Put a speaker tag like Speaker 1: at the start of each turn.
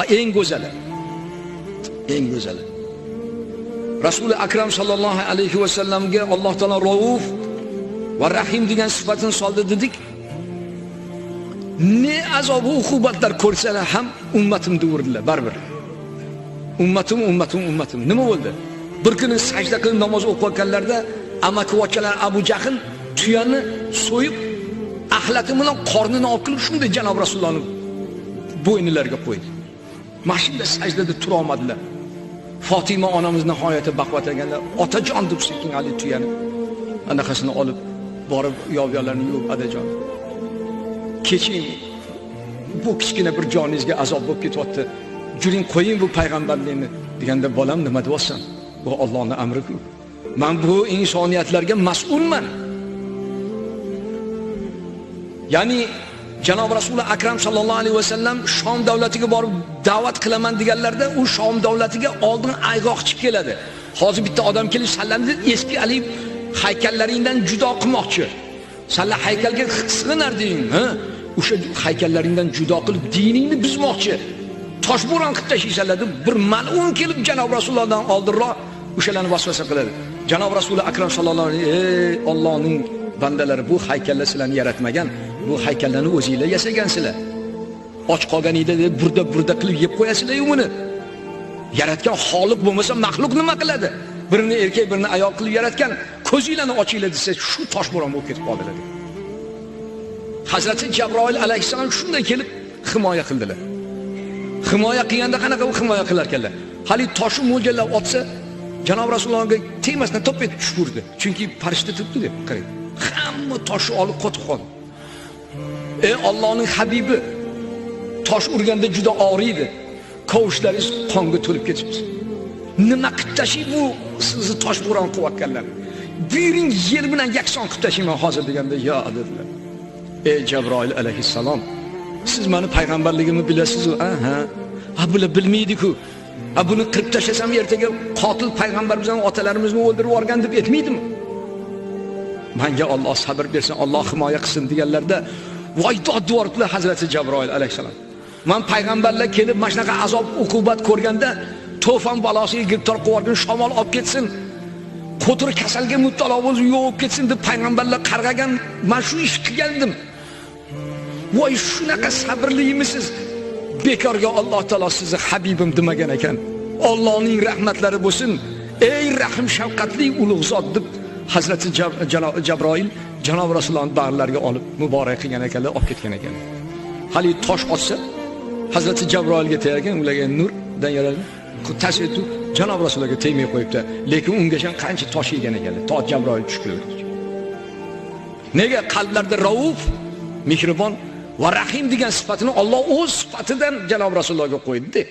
Speaker 1: va eng go'zali. Eng go'zali. Rasuli akram sallallohu alayhi vasallamga alloh taolo rauf va rahim degan sifatini soldi dedik. Ne azobu uqubatlar ko'rsalar ham ummatim deverdilar baribir. Ummatim ummatim ummatim. Nima bo'ldi? Bir kuni sajda qilib namoz o'qiyotganlarida amakivachchalar abu jahl tuyani so'yib axlati bilan qornini olib kelib shunday janob rasulullohni bo'ynilariga qo'ydi. Mana shunda sajdada turolmadilar. Fotima onamiz nihoyatda baqvat ekanlar otajon deb sekin haligi tuyani. Anaqasini olib borib yovyalarni yuvib adajon keching bu kichkina bir joningizga azob bo'lib ketyapti. Juring qo'ying bu payg'ambarlikni deganda bolam nima deyapsan? Bu ollohni amriku man bu insoniyatlarga mas'ulman. Ya'ni janob rasuli akram sallallohu alayhi vasallam shom davlatiga borib da'vat qilaman deganlarda u shom davlatiga oldin ayg'oq chiqib keladi. Hozir bitta odam kelib sallamni eski haligi haykallaringdan judo qilmoqchi. Salla haykalga sig'inarding ha? O'sha haykallaringdan judo qilib diningni buzmoqchi. Toshbo'ron qilib tashlaysanlar deb bir mal'un kelib janob rasulullohdan oldinroq o'shalarni vasvasa qiladi. Janob rasuli akram sallallohu alayhi ey ollohning bandalari bu haykallar sizlarni yaratmagan. Bu haykallarni o'zinglar yasagansizlar och qolganingda deb burda burda qilib yeb qo'yasizlar-yu buni. Yaratgan xoliq bo'lmasa maxluq nima qiladi? Birini erkak birini ayol qilib yaratgan ko'zinglarni ochinglar desa shu toshbo'ron bo'lib ketib qoldilar hazrati jabroil alayhissalom shunday kelib himoya qildilar. Himoya qilganda qanaqa u himoya qilar ekanlar haligi toshni mo'ljallab otsa janob rasulullohga tegmasdan to'p etib tushib urdi chunki farishta turibdi deb qarang. Hamma toshni olib qotib qoldi. Ey Allohning habibi tosh urganda juda og'riydi. Kovushlaringiz qonga to'lib ketibdi. Nima qilib tashlay bu sizni tosh bo'ron qilayotganlar buyuring yer bilan yakson qilib tashlayman hozir deganda yo dedilar. Ey jabroil alayhissalom siz mani payg'ambarligimni bilasizu aha ha bular bilmaydiku. A buni qirib tashlasam ertaga qotil payg'ambarimizni otalarimizni o'ldirib yuborgan deb aytmaydimi? Manga Alloh sabr bersin Alloh himoya qilsin deganlarda voy dod devoribdilar hazrati jabroil alayhissalom. Man payg'ambarlar kelib mana shunaqa azob uqubat ko'rganda to'fon balosiga giribtor qilib yuborgan shamol olib ketsin. Qo'tir kasalga mubtalo bo'lib yo'qib ketsin deb payg'ambarlar qarg'agan man shu ish qilgandim voy shunaqa sabrlimisiz bekorga alloh taolo sizni habibim demagan ekan. Allohning rahmatlari bo'lsin. Ey rahim shafqatli ulug' zot deb hazrati jabroil janob rasulullohni bag'rlariga olib muborak qilgan ekanlar olib ketgan ekan. Haligi tosh otsa hazrati jabroilga tegarkan ularga nurdan yaralgan tasritu janob rasulullohga tegmay qo'yibdi. Lekin ungacha qancha tosh yegan ekanlar. To jabroil tushib nega qalblarda rauf mehribon va rahim degan sifatini Alloh o'z sifatidan janob rasulullohga qo'ydi?